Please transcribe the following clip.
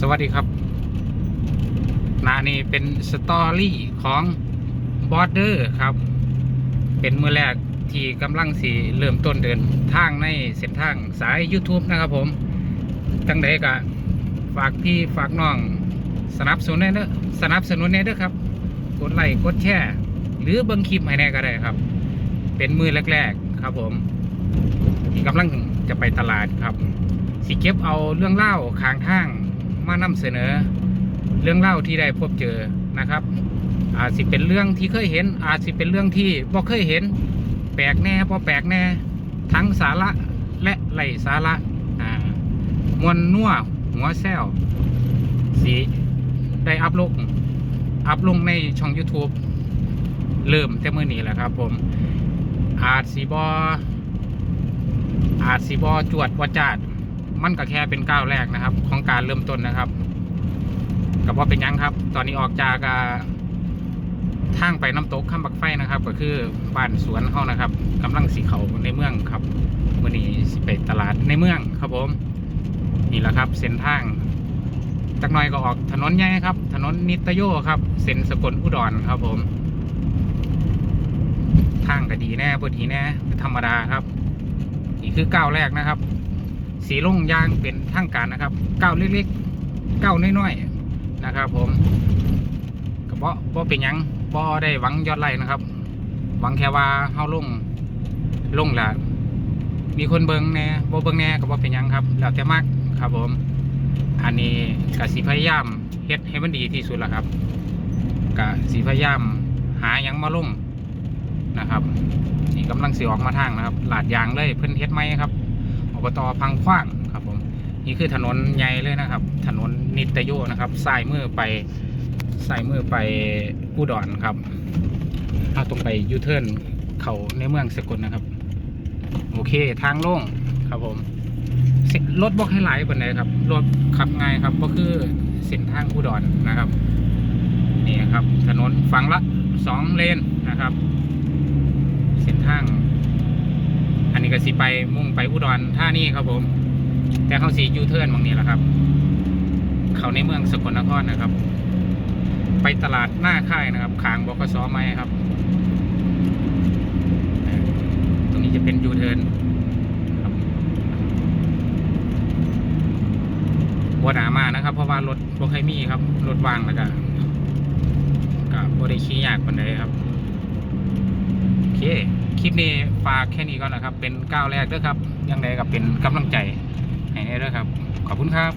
สวัสดีครับนานี่เป็นสตอรี่ของบอ r เดอร์ครับ เป็นมือแรกที่กำลังสีเริ่มต้นเดินทางในเส้นทางสาย YouTube นะครับผมตั้งใดก็ฝากพี่ฝากน้องสนับสนุนแน่เด้อสนับสนุนแน่เด้อครับ กดไลค์กดแชร์หรือบิ่งคลิปให้แน่ก็ได้ครับ เป็นมือแรก ๆ ครับผมที่กำลังจะไปตลาดครับสิเก็บเอาเรื่องเล่าข้างทาง มานำเสนอ เรื่องเล่าที่ได้พบเจอนะครับ อาจสิเป็นเรื่องที่เคยเห็น อาจสิเป็นเรื่องที่บ่เคยเห็น แปลกแน่บ่แปลกแน่ ทั้งสาระและไร้สาระอ่ามวนนัวหัวแซวสีได้อัพลงอัพลงในช่อง YouTube เริ่มแต่มื่อนี้แหละครับผม อาจสีบออาจสีบอจวดวจาด มันก็แค่เป็นก้าวแรกนะครับ ของการเริ่มต้นนะครับกับว่าเป็นยังครับ ตอนนี้ออกจากทางไปน้ำตกข้ามบักไฟนะครับ ก็คือบ้านสวนเขานะครับกำลังสีเขาในเมืองครับวันนี้สิไปตลาดในเมืองครับผม นี่แหละครับ เส้นทางจักหน่อยก็ออกถนนใหญ่ครับ ถนนนิตโยครับ เส้นสกลอุดรครับผม ทางก็ดีแน่พอดีแน่ธรรมดาครับ นี่คือก้าวแรกนะครับ สีลงยางเป็นทางการนะครับก้าวเล็กๆก้าวน้อยๆนะครับ ผมก็บ่บ่เป็นยังบ่ได้หวังยอดไล่นะครับ หวังแค่ว่าเฮาลงลงและมีคนเบิงแน่บ่เบิงแน่ก็บ่เป็นยังครับ แล้วแต่มักครับผม อันนี้ก็สิพยายามเฮ็ดให้มันดีที่สุดละครับก็สิพยายามหายังมาลงนะครับนี่กำลังสิออกมาทางนะครับลาดยางเลยเพิ่นเฮ็ดไหมครับ อบตพังขว้างครับผมนี่คือถนนใหญ่เลยนะครับ ถนนนิตโยนะครับสายมือไปสายมือไปอุดรครับถ้าตรงไปยูเทิร์นเขาในเมืองสกลนะครับ โอเคทางโล่งครับผมรถบอกให้ไหลบนไหนครับรถขับง่ายครับก็คือเส้นทางอุดรนะครับนี่ครับ ถนนฝั่งละสองเลนนะครับ เส้นทาง นนี้ก็สิไปมุ่งไปอุดรท่านี่ครับผม แต่เขาสียูเทิร์นบางนี้แหละครับ เขาในเมืองสกลนครนะครับ ไปตลาดหน้าค่ายนะครับขางบกสไม้ครับ ตรงนี้จะเป็นยูเทิร์นครับวัหนามานะครับ เพราะว่ารถรถไคมีครับ รถวางแล้วก็กับบริขี้ยากคนใดครับ โอเค คลิปนี้ฝากแค่นี้ก่อนนะครับ เป็นก้าวแรกเด้อครับ ยังไงก็เป็นกำลังใจให้เด้อครับ ขอบคุณครับ